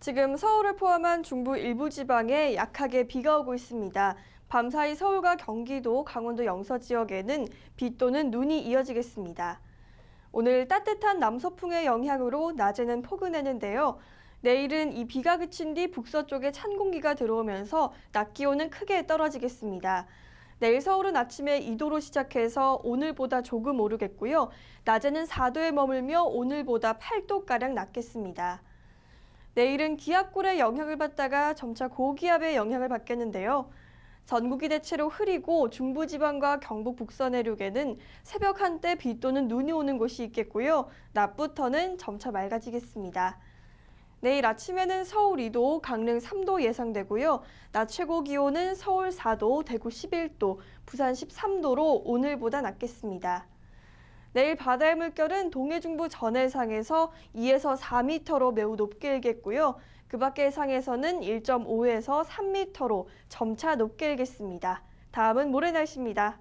지금 서울을 포함한 중부 일부 지방에 약하게 비가 오고 있습니다. 밤사이 서울과 경기도, 강원도 영서 지역에는 비 또는 눈이 이어지겠습니다. 오늘 따뜻한 남서풍의 영향으로 낮에는 포근했는데요. 내일은 이 비가 그친 뒤 북서쪽에 찬 공기가 들어오면서 낮 기온은 크게 떨어지겠습니다. 내일 서울은 아침에 2도로 시작해서 오늘보다 조금 오르겠고요. 낮에는 4도에 머물며 오늘보다 8도가량 낮겠습니다. 내일은 기압골의 영향을 받다가 점차 고기압의 영향을 받겠는데요. 전국이 대체로 흐리고 중부지방과 경북 북서 내륙에는 새벽 한때 비 또는 눈이 오는 곳이 있겠고요. 낮부터는 점차 맑아지겠습니다. 내일 아침에는 서울 2도, 강릉 3도 예상되고요. 낮 최고 기온은 서울 4도, 대구 11도, 부산 13도로 오늘보다 낮겠습니다. 내일 바다의 물결은 동해 중부 전해상에서 2에서 4m로 매우 높게 일겠고요. 그 밖의 해상에서는 1.5에서 3m로 점차 높게 일겠습니다. 다음은 모레 날씨입니다.